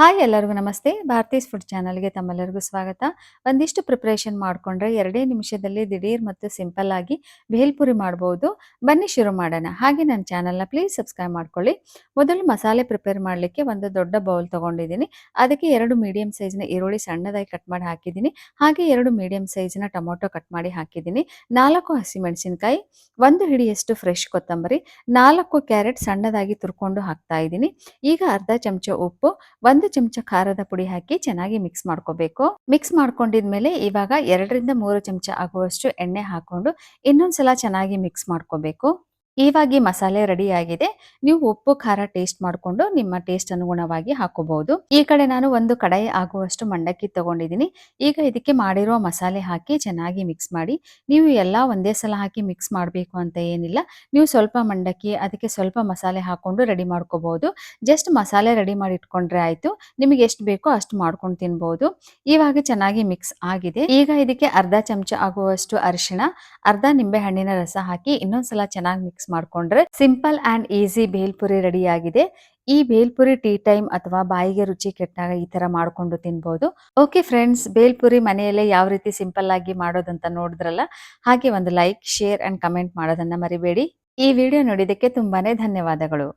Hi ಎಲ್ಲರಿಗೂ ನಮಸ್ತೆ. ಭಾರತೀಸ್ food ಚಾನಲ್ಗೆ ತಮ್ಮೆಲ್ಲರಿಗೂ ಸ್ವಾಗತ. ಒಂದಿಷ್ಟು ಪ್ರಿಪ್ರೇಷನ್ ಮಾಡಿಕೊಂಡ್ರೆ ಎರಡೇ ನಿಮಿಷದಲ್ಲಿ ದಿಢೀರ್ ಮತ್ತು ಸಿಂಪಲ್ ಆಗಿ ಭೇಲ್ಪುರಿ ಮಾಡ್ಬೋದು. ಬನ್ನಿ ಶುರು ಮಾಡೋಣ. ಹಾಗೆ ನನ್ನ ಚಾನಲ್ನ ಪ್ಲೀಸ್ ಸಬ್ಸ್ಕ್ರೈಬ್ ಮಾಡ್ಕೊಳ್ಳಿ. ಮೊದಲು ಮಸಾಲೆ ಪ್ರಿಪೇರ್ ಮಾಡಲಿಕ್ಕೆ ಒಂದು ದೊಡ್ಡ ಬೌಲ್ ತೊಗೊಂಡಿದ್ದೀನಿ. ಅದಕ್ಕೆ ಎರಡು ಮೀಡಿಯಂ ಸೈಜ್ನ ಈರುಳ್ಳಿ ಸಣ್ಣದಾಗಿ ಕಟ್ ಮಾಡಿ ಹಾಕಿದ್ದೀನಿ. ಹಾಗೆ ಎರಡು ಮೀಡಿಯಂ ಸೈಜ್ನ ಟೊಮೊಟೊ ಕಟ್ ಮಾಡಿ ಹಾಕಿದ್ದೀನಿ. ನಾಲ್ಕು ಹಸಿಮೆಣಸಿನಕಾಯಿ, ಒಂದು ಹಿಡಿಯಷ್ಟು ಫ್ರೆಶ್ ಕೊತ್ತಂಬರಿ, ನಾಲ್ಕು ಕ್ಯಾರೆಟ್ ಸಣ್ಣದಾಗಿ ತುರ್ಕೊಂಡು ಹಾಕ್ತಾ ಇದ್ದೀನಿ. ಈಗ ಅರ್ಧ ಚಮಚ ಉಪ್ಪು, ಒಂದು ಚಮಚ ಖಾರದ ಪುಡಿ ಹಾಕಿ ಚೆನ್ನಾಗಿ ಮಿಕ್ಸ್ ಮಾಡ್ಕೋಬೇಕು. ಮಿಕ್ಸ್ ಮಾಡ್ಕೊಂಡಿದ್ಮೇಲೆ ಇವಾಗ ಎರಡರಿಂದ ಮೂರು ಚಮಚ ಆಗುವಷ್ಟು ಎಣ್ಣೆ ಹಾಕೊಂಡು ಇನ್ನೊಂದ್ಸಲ ಚೆನ್ನಾಗಿ ಮಿಕ್ಸ್ ಮಾಡ್ಕೋಬೇಕು. ಇವಾಗ ಮಸಾಲೆ ರೆಡಿ ಆಗಿದೆ ನೀವು ಉಪ್ಪು, ಖಾರ ಟೇಸ್ಟ್ ಮಾಡಿಕೊಂಡು ನಿಮ್ಮ ಟೇಸ್ಟ್ ಅನುಗುಣವಾಗಿ ಹಾಕೋಬಹುದು. ಈ ಕಡೆ ನಾನು ಒಂದು ಕಡಾಯಿ ಆಗುವಷ್ಟು ಮಂಡಕ್ಕಿ ತಗೊಂಡಿದ್ದೀನಿ. ಈಗ ಇದಕ್ಕೆ ಮಾಡಿರೋ ಮಸಾಲೆ ಹಾಕಿ ಚೆನ್ನಾಗಿ ಮಿಕ್ಸ್ ಮಾಡಿ, ನೀವು ಎಲ್ಲ ಒಂದೇ ಸಲ ಹಾಕಿ ಮಿಕ್ಸ್ ಮಾಡಬೇಕು ಅಂತ ಏನಿಲ್ಲ. ನೀವು ಸ್ವಲ್ಪ ಮಂಡಕ್ಕಿ, ಅದಕ್ಕೆ ಸ್ವಲ್ಪ ಮಸಾಲೆ ಹಾಕೊಂಡು ರೆಡಿ ಮಾಡ್ಕೋಬಹುದು. ಜಸ್ಟ್ ಮಸಾಲೆ ರೆಡಿ ಮಾಡಿ ಇಟ್ಕೊಂಡ್ರೆ ಆಯ್ತು. ನಿಮಗೆ ಎಷ್ಟು ಬೇಕೋ ಅಷ್ಟು ಮಾಡ್ಕೊಂಡು ತಿನ್ಬಹುದು ಇವಾಗ ಚೆನ್ನಾಗಿ ಮಿಕ್ಸ್ ಆಗಿದೆ. ಈಗ ಇದಕ್ಕೆ ಅರ್ಧ ಚಮಚ ಆಗುವಷ್ಟು ಅರಿಶಿಣ, ಅರ್ಧ ನಿಂಬೆ ಹಣ್ಣಿನ ರಸ ಹಾಕಿ ಇನ್ನೊಂದ್ಸಲ ಚೆನ್ನಾಗಿ ಮಿಕ್ಸ್ ಮಾಡ್ಕೊಂಡ್ರೆ simple and easy bhelpuri ready ಆಗಿದೆ ಈ ಭೇಲ್ಪುರಿ ಟೀ ಟೈಮ್ ಅಥವಾ ಬಾಯಿಗೆ ರುಚಿ ಕೆಟ್ಟಾಗ ಈ ತರ ಮಾಡ್ಕೊಂಡು ತಿನ್ಬಹುದು ಓಕೆ ಫ್ರೆಂಡ್ಸ್, ಭೇಲ್ಪುರಿ ಮನೆಯಲ್ಲೇ ಯಾವ ರೀತಿ ಸಿಂಪಲ್ ಆಗಿ ಮಾಡೋದಂತ ನೋಡಿದ್ರಲ್ಲ, ಹಾಗೆ ಒಂದು ಲೈಕ್, ಶೇರ್ ಅಂಡ್ ಕಮೆಂಟ್ ಮಾಡೋದನ್ನ ಮರಿಬೇಡಿ. ಈ ವಿಡಿಯೋ ನೋಡಿದಕ್ಕೆ ತುಂಬಾನೇ ಧನ್ಯವಾದಗಳು.